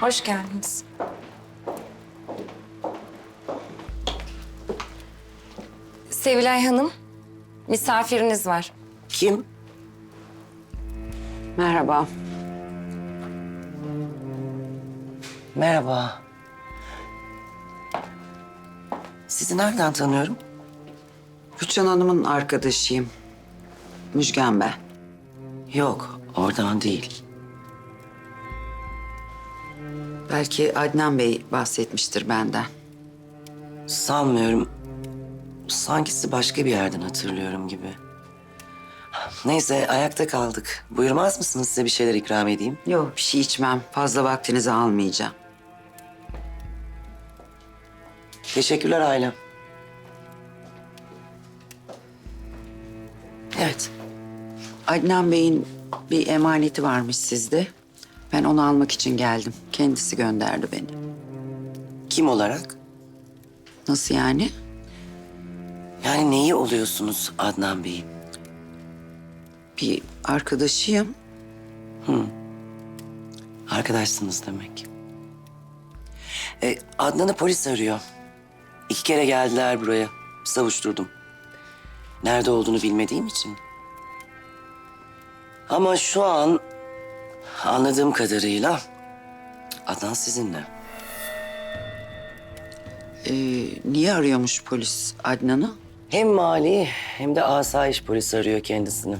Hoş geldiniz. Sevilay Hanım, misafiriniz var. Kim? Merhaba. Merhaba. Sizi nereden tanıyorum? Rüçhan Hanım'ın arkadaşıyım. Müjgan ben. Yok, oradan değil. Belki Adnan Bey bahsetmiştir benden. Sanmıyorum. Sanki sizi başka bir yerden hatırlıyorum gibi. Neyse, ayakta kaldık. Buyurmaz mısınız size bir şeyler ikram edeyim? Yok bir şey içmem. Fazla vaktinizi almayacağım. Teşekkürler ailem. Evet, Adnan Bey'in bir emaneti varmış sizde. Ben onu almak için geldim. Kendisi gönderdi beni. kim olarak? Nasıl yani? Yani neyi oluyorsunuz Adnan Bey'in? Bir arkadaşıyım. Arkadaşsınız demek. E, Adnan'ı polis arıyor. İki kere geldiler buraya. Savuşturdum. Nerede olduğunu bilmediğim için. Ama şu an anladığım kadarıyla Adnan sizinle. Ee, niye arıyormuş polis Adnan'ı? Hem mali hem de asayiş polis arıyor kendisini.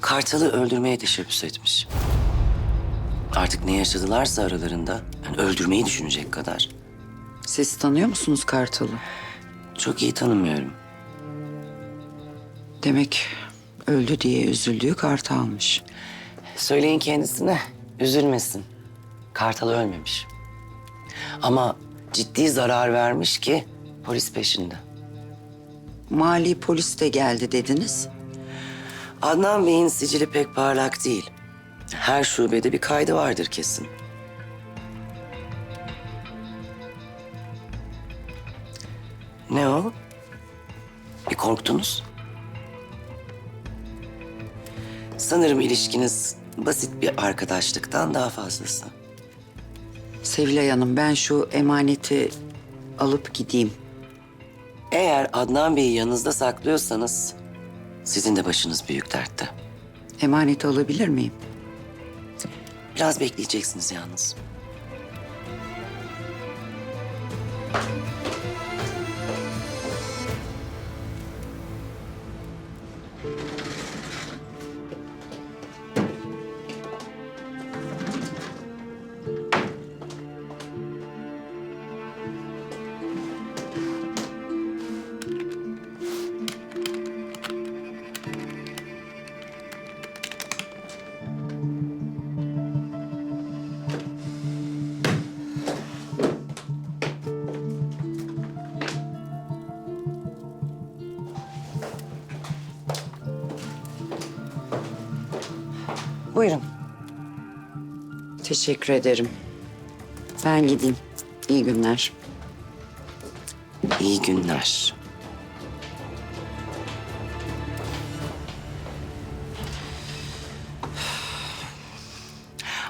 Kartal'ı öldürmeye teşebbüs etmiş. Artık ne yaşadılarsa aralarında yani öldürmeyi düşünecek kadar. Siz tanıyor musunuz Kartal'ı? Çok iyi tanımıyorum. Demek öldü diye üzüldüğü Kartal'mış. Söyleyin kendisine üzülmesin. Kartal ölmemiş. Ama ciddi zarar vermiş ki polis peşinde. Mali polis de geldi dediniz. Adnan Bey'in sicili pek parlak değil. Her şubede bir kaydı vardır kesin. Ne o? Bir korktunuz? Sanırım ilişkiniz basit bir arkadaşlıktan daha fazlası. Sevilay Hanım ben şu emaneti alıp gideyim. Eğer Adnan Bey'i yanınızda saklıyorsanız sizin de başınız büyük dertte. Emaneti alabilir miyim? Biraz bekleyeceksiniz yalnız. Buyurun. Teşekkür ederim. Ben gideyim. İyi günler. İyi günler.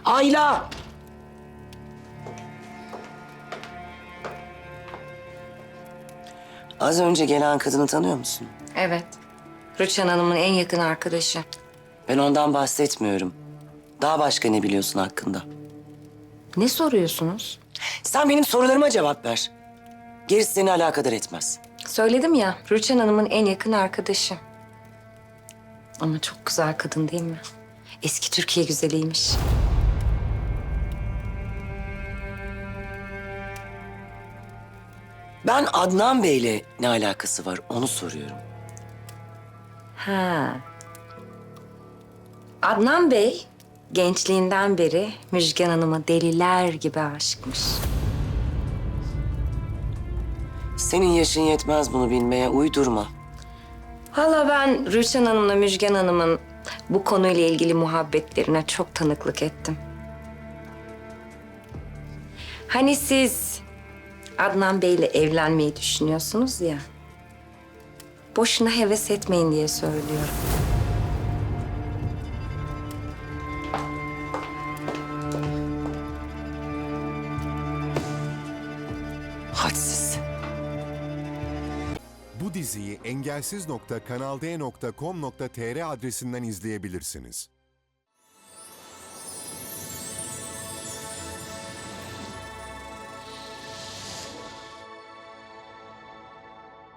Ayla! Az önce gelen kadını tanıyor musun? Evet. Rüçhan Hanım'ın en yakın arkadaşı. Ben ondan bahsetmiyorum. Daha başka ne biliyorsun hakkında? Ne soruyorsunuz? Sen benim sorularıma cevap ver. Gerisi seni alakadar etmez. Söyledim ya, Rüçhan Hanım'ın en yakın arkadaşı. Ama çok güzel kadın değil mi? Eski Türkiye güzeliymiş. Ben Adnan Bey'le ne alakası var onu soruyorum. Ha. Adnan Bey gençliğinden beri Müjgan Hanım'a deliler gibi aşıkmış. Senin yaşın yetmez bunu bilmeye uydurma. Valla ben Rüçhan Hanım'la Müjgan Hanım'ın bu konuyla ilgili muhabbetlerine çok tanıklık ettim. Hani siz Adnan Bey'le evlenmeyi düşünüyorsunuz ya. Boşuna heves etmeyin diye söylüyorum. Hadsiz. Bu diziyi engelsiz.kanalde.com.tr adresinden izleyebilirsiniz.